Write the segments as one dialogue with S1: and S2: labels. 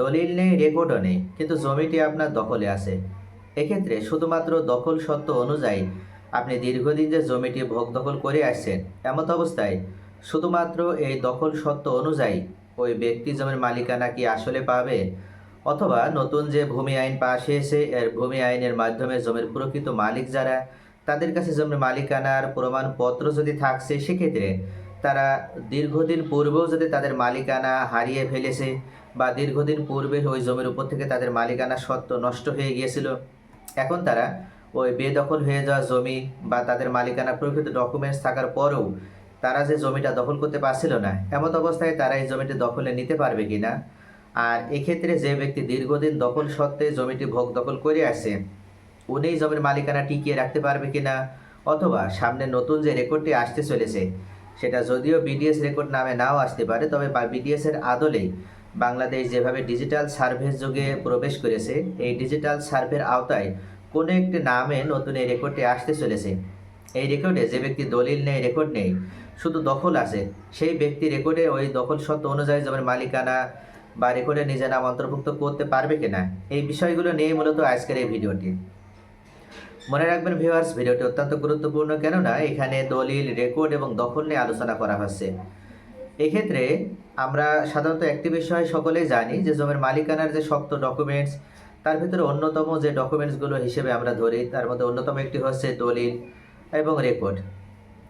S1: দলিল নেই, রেকর্ডও নেই, কিন্তু জমিটি আপনার দখলে আছে। এক্ষেত্রে শুধুমাত্র দখল সত্ত্ব অনুযায়ী আপনি দীর্ঘদিন যে জমিটি ভোগ দখল করে আসছেন, এমত অবস্থায় শুধুমাত্র এই দখল সত্ত্ব অনুযায়ী ওই ব্যক্তি জমির মালিকানা কি আসলে পাবে? অথবা নতুন যে ভূমি আইন পাশ হয়েছে, এর ভূমি আইনের মাধ্যমে জমির প্রকৃত মালিক যারা, তাদের কাছে জমির মালিকানার প্রমাণপত্র যদি থাকছে, সেক্ষেত্রে তারা দীর্ঘদিন পূর্বেও যদি তাদের মালিকানা হারিয়ে ফেলেছে বা দীর্ঘদিন পূর্বে ওই জমির উপর থেকে তাদের মালিকানা সত্ত্ব নষ্ট হয়ে গিয়েছিল, এখন তারা ওই বেদখল হয়ে যাওয়া জমি বা তাদের মালিকানা প্রকৃত ডকুমেন্টস থাকার পরেও তারা যে জমিটা দখল করতে পারছিল না এমন অবস্থায় তারা এই জমিটি দখলে নিতে পারবে কি না আর এক্ষেত্রে যে ব্যক্তি দীর্ঘদিন দখল সত্ত্বে জমিটি ভোগ দখল করে আসে উনি জমির মালিকানা টিকিয়ে রাখতে পারবে কিনা? অথবা সামনে নতুন যে রেকর্ডটি আসতে চলেছে সেটা যদিও বিডিএস রেকর্ড নামে নাও আসতে পারে, তবে বিডিএস এর আদলেই বাংলাদেশ যেভাবে ডিজিটাল সার্ভের যুগে প্রবেশ করেছে, এই ডিজিটাল সার্ভের আওতায় কোনো একটি নামে নতুন এই রেকর্ডটি আসতে চলেছে। এই রেকর্ডে যে ব্যক্তি দলিল নেই রেকর্ড নেই, শুধু দখল আছে, সেই ব্যক্তি রেকর্ডে ওই দখল সত্ত্ব অনুযায়ী জমির মালিকানা বা রেকর্ডে নিজের নাম অন্তর্ভুক্ত করতে পারবে কিনা, এই বিষয়গুলো নিয়ে মূলত আজকের এই ভিডিওটি মনে রাখবেন ভিউয়ার্স ভিডিওটি অত্যন্ত গুরুত্বপূর্ণ কেননা এখানে দলিল রেকর্ড এবং দখল নিয়ে আলোচনা করা হচ্ছে। এক্ষেত্রে আমরা সাধারণত একটি বিষয় সকলেই জানি যে জমির মালিকানার যে শক্ত ডকুমেন্টস তার ভিতরে অন্যতম যে ডকুমেন্টসগুলো হিসেবে আমরা ধরি, তার মধ্যে অন্যতম একটি হচ্ছে দলিল এবং রেকর্ড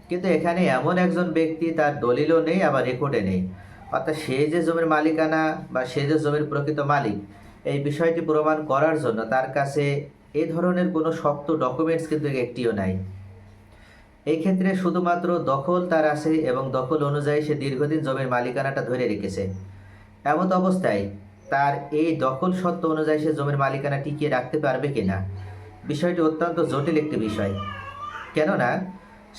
S1: কিন্তু এখানে এমন একজন ব্যক্তি, তার দলিলও নেই, আবার রেকর্ডে নেই। অর্থাৎ সে যে জমির মালিকানা বা সে যে জমির প্রকৃত মালিক, এই বিষয়টি প্রমাণ করার জন্য তার কাছে এই ধরনের কোনো শক্ত ডকুমেন্টস কিন্তু একটিও নাই। এই ক্ষেত্রে শুধুমাত্র দখল তার আছে এবং দখল অনুযায়ী সে দীর্ঘদিন জমির মালিকানাটা ধরে রেখেছে। এমত অবস্থায় তার এই দখল সত্ত্ব অনুযায়ী সে জমির মালিকানা টিকিয়ে রাখতে পারবে কিনা, বিষয়টি অত্যন্ত জটিল একটি বিষয়। কেননা,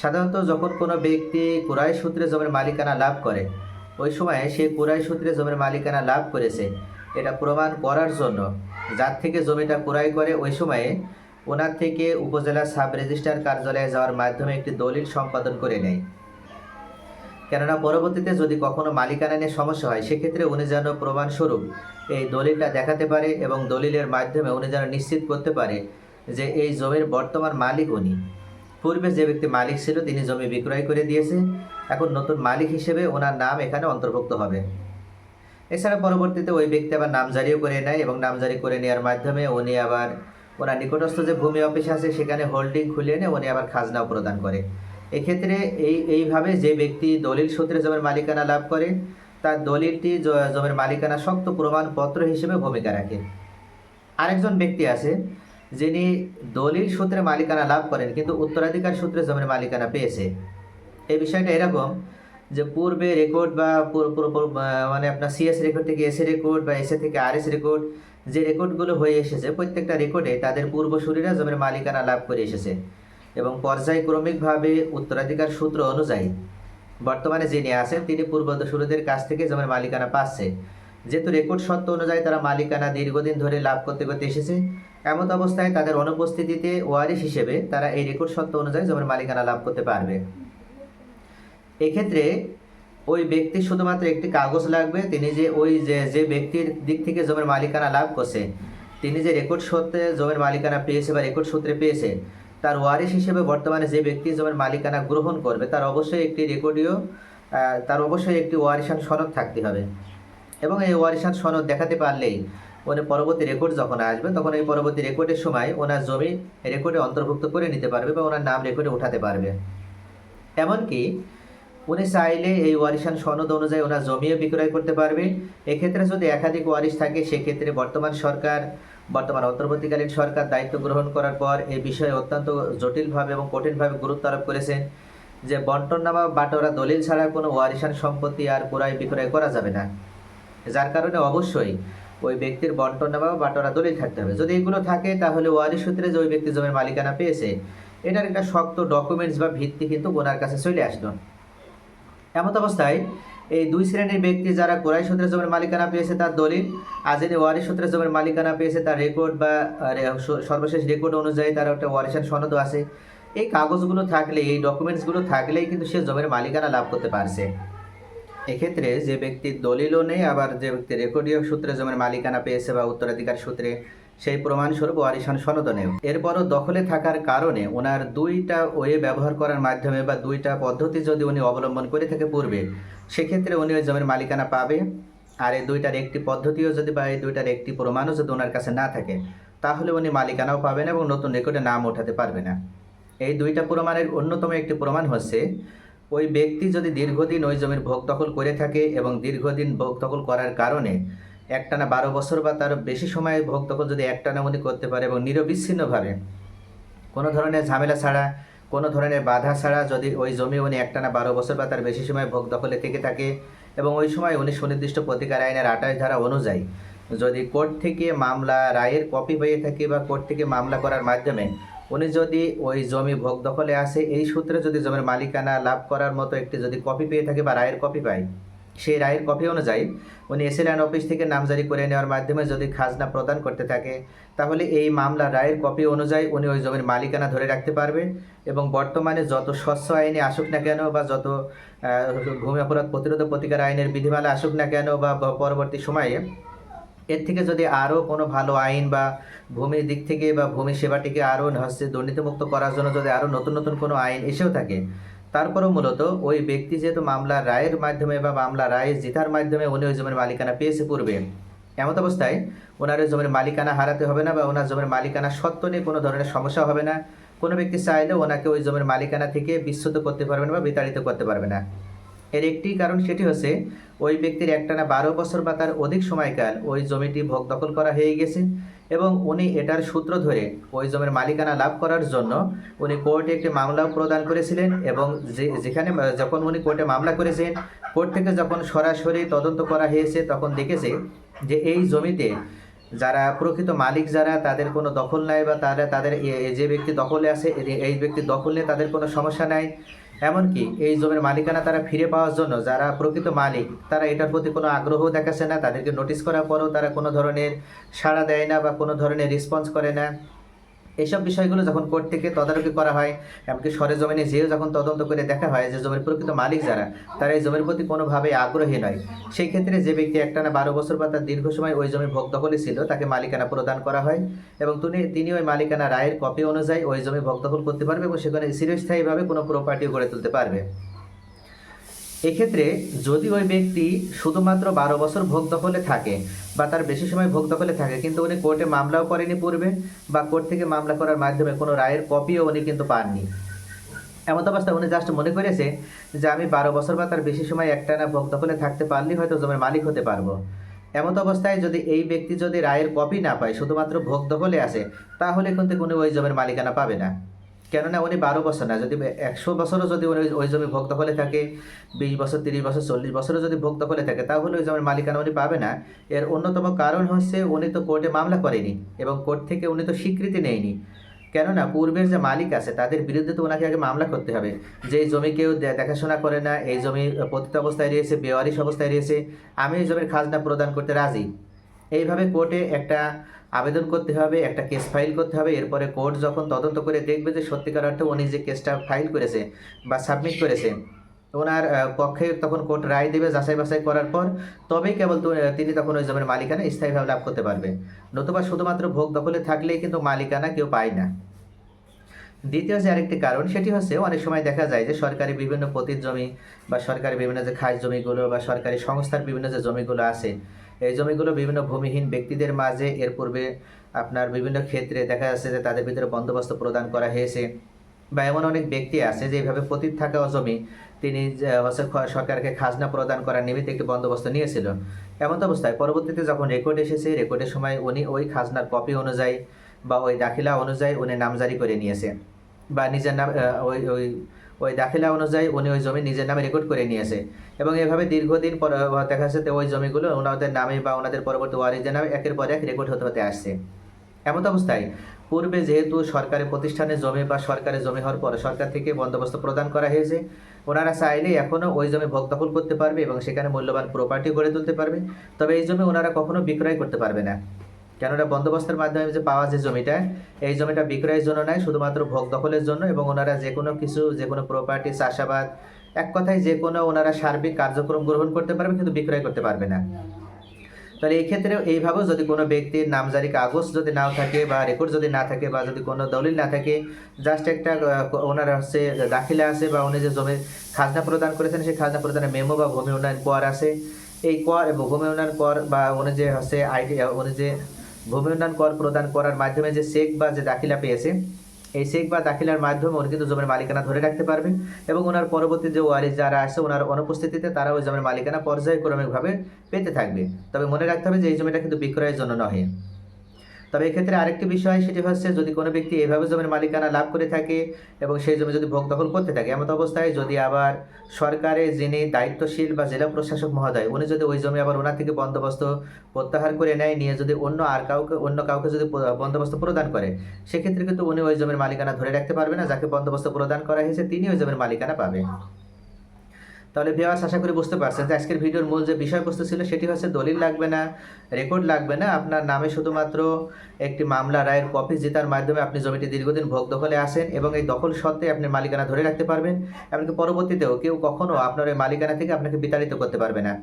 S1: সাধারণত যখন কোনো ব্যক্তি কুরাই সূত্রে জমির মালিকানা লাভ করে, ওই সময়ে সে কুরাই সূত্রে জমির মালিকানা লাভ করেছে। এটা প্রমাণ করার জন্য যার থেকে জমিটা ক্রয় করে, ওই সময়ে ওনার থেকে উপজেলা সাব রেজিস্ট্রার কার্যালয়ে যাওয়ার মাধ্যমে একটি দলিল সম্পাদন করে নেয়। কেননা পরবর্তীতে যদি কখনো মালিকানা নিয়ে সমস্যা হয়, সেক্ষেত্রে উনি যেন প্রমাণস্বরূপ এই দলিলটা দেখাতে পারে এবং দলিলের মাধ্যমে উনি যেন নিশ্চিত করতে পারে যে এই জমির বর্তমান মালিক উনি। পূর্বে যে ব্যক্তি মালিক ছিল, তিনি জমি বিক্রয় করে দিয়েছে। এখন নতুন মালিক হিসেবে ওনার নাম এখানে অন্তর্ভুক্ত হবে। এছাড়া পরবর্তীতে ওই ব্যক্তি আবার নামজারিও করে নেয় এবং নামজারি করে নেওয়ার মাধ্যমে উনি আবার ওনার নিকটস্থ যে ভূমি অফিস আছে সেখানে হোল্ডিং খুলে এনে উনি আবার খাজনাও প্রদান করে। এক্ষেত্রে এই, এইভাবে যে ব্যক্তি দলিল সূত্রে জমির মালিকানা লাভ করে, তার দলিলটি জমির মালিকানা শক্ত প্রমাণপত্র হিসেবে ভূমিকা রাখে। আরেকজন ব্যক্তি আছে, যিনি দলিল সূত্রে মালিকানা লাভ করেন, কিন্তু উত্তরাধিকার সূত্রে জমির মালিকানা পেয়েছে। এই বিষয়টা এরকম যে পূর্বে রেকর্ড বা মানে আপনার সিএস রেকর্ড থেকে এসএ রেকর্ড বা এসএ থেকে আরএস রেকর্ড যে রেকর্ডগুলো হয়ে এসেছে, প্রত্যেকটা রেকর্ডে তাদের পূর্বসূরীরা জমির মালিকানা লাভ করে এসেছে। এবং পর্যায়ক্রমিকভাবে উত্তরাধিকার সূত্র অনুযায়ী বর্তমানে যিনি আছেন, তিনি পূর্বসূরীদের কাছ থেকে জমির মালিকানা পাচ্ছে। যেহেতু রেকর্ড সত্ত্ব অনুযায়ী তারা মালিকানা দীর্ঘদিন ধরে লাভ করতে করতে এসেছে এমন অবস্থায় তাদের অনুপস্থিতিতে ওয়ারিশ হিসেবে তারা এই রেকর্ড সত্ত্ব অনুযায়ী জমির মালিকানা লাভ করতে পারবে। এক্ষেত্রে ওই ব্যক্তির শুধুমাত্র একটি কাগজ লাগবে, তিনি যে ওই যে যে ব্যক্তির দিক থেকে জমির মালিকানা লাভ করছে, তিনি যে রেকর্ড সূত্রে জমির মালিকানা পেয়েছে বা রেকর্ড সূত্রে পেয়েছে, তার ওয়ারিশ হিসেবে বর্তমানে যে ব্যক্তি জমির মালিকানা গ্রহণ করবে, তার অবশ্যই একটি রেকর্ডীয় তার অবশ্যই একটি ওয়ারিশান সনদ থাকতে হবে। এবং এই ওয়ারিশান সনদ দেখাতে পারলেই উনি পরবর্তী রেকর্ড যখন আসবে, তখন এই পরবর্তী রেকর্ডের সময় ওনার জমি রেকর্ডে অন্তর্ভুক্ত করে নিতে পারবে বা ওনার নাম রেকর্ডে উঠাতে পারবে। এমনকি উনি চাইলে এই ওয়ারিশান সনদ অনুযায়ী ওনার জমিও বিক্রয় করতে পারবে। এক্ষেত্রে যদি একাধিক ওয়ারিশ থাকে, সেক্ষেত্রে বর্তমান সরকার, বর্তমান অন্তর্বর্তীকালীন সরকার দায়িত্ব গ্রহণ করার পর এই বিষয়ে অত্যন্ত জটিলভাবে এবং কঠিনভাবে গুরুত্ব আরোপ করেছেন যে, বন্টননামা বাটোরা দলিল ছাড়া কোনো ওয়ারিশান সম্পত্তি আর ক্রয় বিক্রয় করা যাবে না। যার কারণে অবশ্যই ওই ব্যক্তির বন্টননামা বা বাটোরা দলিল থাকতে হবে। যদি এগুলো থাকে, তাহলে ওয়ারিশ সূত্রে যে ওই ব্যক্তি জমির মালিকানা পেয়েছে, এটার একটা শক্ত ডকুমেন্টস বা ভিত্তি কিন্তু ওনার কাছে চলে আসলো। এমত অবস্থায় এই দুই শ্রেণির ব্যক্তি যারা কোরাই সূত্রে জমির মালিকানা পেয়েছে তার দলিল, আর যিনি ওয়ারিশ সূত্রে জমির মালিকানা পেয়েছে তার রেকর্ড বা সর্বশেষ রেকর্ড অনুযায়ী তার একটা ওয়ারিশান সনদও আছে। এই কাগজগুলো থাকলে, এই ডকুমেন্টসগুলো থাকলেই কিন্তু সে জমির মালিকানা লাভ করতে পারছে। এক্ষেত্রে যে ব্যক্তির দলিলও নেই, আবার যে ব্যক্তি রেকর্ডীয় সূত্রে জমির মালিকানা পেয়েছে বা উত্তরাধিকার সূত্রে সেই প্রমাণস্বরূপ ওয়ারিশান সনদ নেই এরপরও দখলে থাকার কারণে ওনার দুইটা ওয়ে ব্যবহার করার মাধ্যমে বা দুইটা পদ্ধতি যদি উনি অবলম্বন করে থাকে পূর্বে, সেক্ষেত্রে উনি ওই জমির মালিকানা পাবে। আর এই দুইটার একটি পদ্ধতিও যদি বা এই দুইটার একটি প্রমাণও যদি ওনার কাছে না থাকে, তাহলে উনি মালিকানাও পাবেন এবং নতুন রেকর্ডে নাম ওঠাতে পারবে না। এই দুইটা প্রমাণের অন্যতম একটি প্রমাণ হচ্ছে, ওই ব্যক্তি যদি দীর্ঘদিন ওই জমির ভোগ দখল করে থাকে এবং দীর্ঘদিন ভোগ দখল করার কারণে একটানা বারো বছর বা তার বেশি সময় ভোগ দখল যদি একটানা উনি করতে পারে এবং নিরবিচ্ছিন্নভাবে, কোনো ধরনের ঝামেলা ছাড়া, কোনো ধরনের বাধা ছাড়া যদি ওই জমি উনি একটানা বারো বছর বা তার বেশি সময় ভোগ দখলে থেকে থাকে এবং ওই সময় উনি সুনির্দিষ্ট প্রতিকার আইনের আঠাশ ধারা অনুযায়ী যদি কোর্ট থেকে মামলা, রায়ের কপি হয়ে থাকে বা কোর্ট থেকে মামলা করার মাধ্যমে উনি যদি ওই জমি ভোগ দখলে আসে, এই সূত্রে যদি জমির মালিকানা লাভ করার মতো একটি যদি কপি পেয়ে থাকে বা রায়ের কপি পায় সেই রায়ের কপি অনুযায়ী উনি এসএলএন অফিস থেকে নামজারি করে নেওয়ার মাধ্যমে যদি খাজনা প্রদান করতে থাকে, তাহলে এই মামলা রায়ের কপি অনুযায়ী উনি ওই জমির মালিকানা ধরে রাখতে পারবে এবং বর্তমানে যত স্বচ্ছ আইনে আসুক না কেন বা যত ভূমি অপরাধ প্রতিরোধ প্রতিকার আইনের বিধিমালা আসুক না কেন বা পরবর্তী সময়ে, এর থেকে যদি আরও কোনো ভালো আইন বা ভূমির দিক থেকে বা ভূমি সেবাটিকে আরও হচ্ছে দুর্নীতিমুক্ত করার জন্য যদি আরও নতুন নতুন কোনো আইন এসেও থাকে তারপরেও মূলত ওই ব্যক্তি যেহেতু মামলা রায়ের মাধ্যমে বা মামলা রায় জিতার মাধ্যমে উনি ওই জমির মালিকানা পেয়েছে পূর্বে। এমত অবস্থায় ওনার ওই জমির মালিকানা হারাতে হবে না বা ওনার জমির মালিকানা সত্ত্ব নিয়ে কোনো ধরনের সমস্যা হবে না। কোনো ব্যক্তি চাইলে ওনাকে ওই জমির মালিকানা থেকে বিচ্যুত করতে পারবে না বা বিতাড়িত করতে পারবে না। এর একটি কারণ সেটি হচ্ছে ওই ব্যক্তির একটানা বারো বছর বা তার অধিক সময়কাল ওই জমিটি ভোগ দখল করা হয়ে গেছে। এবং উনি এটার সূত্র ধরে ওই জমির মালিকানা লাভ করার জন্য উনি কোর্টে একটি মামলাও প্রদান করেছিলেন এবং যে, যেখানে যখন উনি কোর্টে মামলা করেছেন, কোর্ট থেকে যখন সরাসরি তদন্ত করা হয়েছে, তখন দেখেছে যে এই জমিতে যারা প্রকৃত মালিক যারা, তাদের কোনো দখল নাই বা তারা, তাদের যে ব্যক্তি দখলে আছে এই ব্যক্তি দখল নিয়ে তাদের কোনো সমস্যা নাই। এমনকি এই জমির মালিকানা তারা ফিরে পাওয়ার জন্য যারা প্রকৃত মালিক, তারা এটার প্রতি কোনো আগ্রহ দেখাচ্ছে না, তাদেরকে নোটিশ করার পরেও তারা কোনো ধরনের সাড়া দেয় না বা কোনো ধরনের রেসপন্স করে না। এইসব বিষয়গুলো যখন কোর্ট থেকে তদারকি করা হয়, এমনকি সরে সরেজমিনে যেও যখন তদন্ত করে দেখা হয় যে জমির প্রকৃত মালিক যারা, তারা এই জমির প্রতি কোনোভাবে আগ্রহী নয়। সেই ক্ষেত্রে যে ব্যক্তি একটানা বারো বছর বা তার দীর্ঘ সময় ওই জমি ভোগ দখলে ছিল, তাকে মালিকানা প্রদান করা হয় এবং তিনি তিনি ওই মালিকানা রায়ের কপি অনুযায়ী ওই জমি ভোগ দখল করতে পারবে এবং সেখানে চিরস্থায়ীভাবে কোনো প্রপার্টি গড়ে তুলতে পারবে। এক্ষেত্রে যদি ওই ব্যক্তি শুধুমাত্র বারো বছর ভোগ দখলে থাকে বা তার বেশি সময় ভোগ দখলে থাকে, কিন্তু উনি কোর্টে মামলাও করেনি পূর্বে বা কোর্ট থেকে মামলা করার মাধ্যমে কোনো রায়ের কপিও উনি কিন্তু পাননি। এমন অবস্থায় উনি জাস্ট মনে করেছে যে আমি বারো বছর বা তার বেশি সময় একটানা ভোগ দখলে থাকতে পারলেই হয়তো জমির মালিক হতে পারব। এমত অবস্থায় যদি এই ব্যক্তি যদি রায়ের কপি না পায়, শুধুমাত্র ভোগ দখলে আসে তাহলে কিন্তু উনি ওই জমির মালিকানা পাবে না। কেননা উনি বারো বছর না, যদি একশো বছরও যদি উনি ওই জমি ভোগ দখলে থাকে, বিশ বছর, তিরিশ বছর, চল্লিশ বছরও যদি ভোগ দখলে থাকে, তাহলে ওই জমির মালিকানা উনি পাবে না। এর অন্যতম কারণ হচ্ছে উনি তো কোর্টে মামলা করেনি এবং কোর্ট থেকে উনি তো স্বীকৃতি নেয়নি। কেননা পূর্বের যে মালিক আছে, তাদের বিরুদ্ধে তো ওনাকে আগে মামলা করতে হবে। যে এই জমি কেউ দেখাশোনা করে না, এই জমি পতিত অবস্থায় রয়েছে, বেওয়ারিশ অবস্থায় রয়েছে, আমি এই জমির খাজনা প্রদান করতে রাজি। এইভাবে কোর্টে একটা আবেদন করতে হবে, একটা কেস ফাইল করতে হবে, এরপরে কোর্ট যখন তদন্ত করে দেখবে যে সত্যিকার অর্থে উনি যে কেসটা ফাইল করেছে বা সাবমিট করেছে, ওনার পক্ষে তখন কোর্ট রায় দেবে যাচাই বাছাই করার পর, তবেই কেবল তিনি তখন ওই জমির মালিকানা স্থায়ীভাবে লাভ করতে পারবে। নতুবা শুধুমাত্র ভোগ দখলে থাকলেই কিন্তু মালিকানা কেউ পায় না। দ্বিতীয় যে আরেকটি কারণ, সেটি হচ্ছে অনেক সময় দেখা যায় যে সরকারি বিভিন্ন পতির জমি বা সরকারি বিভিন্ন যে খাস জমিগুলো বা সরকারি সংস্থার বিভিন্ন যে জমিগুলো আছে এই জমিগুলো বিভিন্ন ভূমিহীন ব্যক্তিদের মাঝে, এর পূর্বে আপনার বিভিন্ন ক্ষেত্রে দেখা যাচ্ছে যে তাদের ভিতরে বন্দোবস্ত প্রদান করা হয়েছে বা এমন অনেক ব্যক্তি আছে যে এইভাবে পতিত থাকা জমি তিনি হচ্ছে সরকারকে খাজনা প্রদান করার নিমিত্তে একটি বন্দোবস্ত নিয়েছিল। এমন অবস্থায় পরবর্তীতে যখন রেকর্ড এসেছে, রেকর্ডের সময় উনি ওই খাজনার কপি অনুযায়ী বা ওই দাখিলা অনুযায়ী উনি নামজারি করে নিয়েছে বা নিজের নাম ওই ওই ওই দাখিলা অনুযায়ী উনি ওই জমি নিজের নামে রেকর্ড করে নিয়েছে। এবং এভাবে দীর্ঘদিন পর দেখা যাচ্ছে ওই জমিগুলো ওনাদের নামে বা ওনাদের পরবর্তী ওয়ারিসদের নামে একের পর এক রেকর্ড হতে হতে আসছে। এমন অবস্থায় পূর্বে যেহেতু সরকারি প্রতিষ্ঠানের জমি বা সরকারি জমি হওয়ার পর সরকার থেকে বন্দোবস্ত প্রদান করা হয়েছে, ওনারা চাইলে এখনও ওই জমি ভোগ দখল করতে পারবে এবং সেখানে মূল্যবান প্রপার্টি গড়ে তুলতে পারবে। তবে এই জমি ওনারা কখনো বিক্রয় করতে পারবে না। কেননা বন্দোবস্তের মাধ্যমে যে পাওয়া যে জমিটা, এই জমিটা বিক্রয়ের জন্য নয় শুধুমাত্র ভোগ দখলের জন্য, এবং ওনারা যে কোনো কিছু, যে কোনো প্রপার্টি চাষাবাদ, এক কথায় যে কোনো ওনারা সার্বিক কার্যক্রম গ্রহণ করতে পারবে, কিন্তু বিক্রয় করতে পারবে না। তাহলে এই ক্ষেত্রেও এইভাবেও যদি কোনো ব্যক্তির নামজারি কাগজ যদি নাও থাকে, বা রেকর্ড যদি না থাকে, বা যদি কোনো দলিল না থাকে জাস্ট একটা ওনার হচ্ছে দাখিলা আছে, বা উনি যে জমির খাজনা প্রদান করেছেন, সেই খাজনা প্রদানের মেমো বা ভূমি উন্নয়ন কর আছে। এই কর এবং ভূমি উন্নয়ন কর, বা উনি যে হচ্ছে আইডি উনি যে ভূমি উন্নয়ন কর প্রদান করার মাধ্যমে যে চেক বা যে দাখিলা পেয়েছে, এই চেক বা দাখিলার মাধ্যমে ওর কিন্তু জমির মালিকানা ধরে রাখতে পারবে এবং ওনার পরবর্তী যে ওয়ারিস যারা আসে ওনার অনুপস্থিতিতে তারা ওই জমির মালিকানা পর্যায়ক্রমিকভাবে পেতে থাকবে। তবে মনে রাখতে হবে যে এই জমিটা কিন্তু বিক্রয়ের জন্য নহে। তবে এক্ষেত্রে আরেকটি বিষয়, সেটি হচ্ছে যদি কোনো ব্যক্তি এভাবে জমির মালিকানা লাভ করে থাকে এবং সেই জমি যদি ভোগ দখল করতে থাকে, এমত অবস্থায় যদি আবার সরকারের যিনি দায়িত্বশীল বা জেলা প্রশাসক মহোদয়, উনি যদি ওই জমি আবার ওনার থেকে বন্দোবস্ত প্রত্যাহার করে নেয়, নিয়ে যদি অন্য আর কাউকে, অন্য কাউকে যদি বন্দোবস্ত প্রদান করে, সেক্ষেত্রে কিন্তু উনি ওই জমির মালিকানা ধরে রাখতে পারবে না, যাকে বন্দোবস্ত প্রদান করা হয়েছে তিনি ওই জমির মালিকানা পাবে। তাহলে ভিওয়ার্স আশা করি বুঝতে পারছেন যে আজকের ভিডিওর মূল যে বিষয়বস্তু ছিল, সেটি হচ্ছে দলিল লাগবে না রেকর্ড লাগবে না। আপনার নামে শুধুমাত্র একটি মামলা, রায়ের কপি জেতার মাধ্যমে আপনি জমিটি দীর্ঘদিন ভোগ দখলে আসেন এবং এই দখল সত্ত্বে আপনি মালিকানা ধরে রাখতে পারবেন। এমনকি পরবর্তীতেও কেউ কখনও আপনার ওই মালিকানা থেকে আপনাকে বিতাড়িত করতে পারবে না।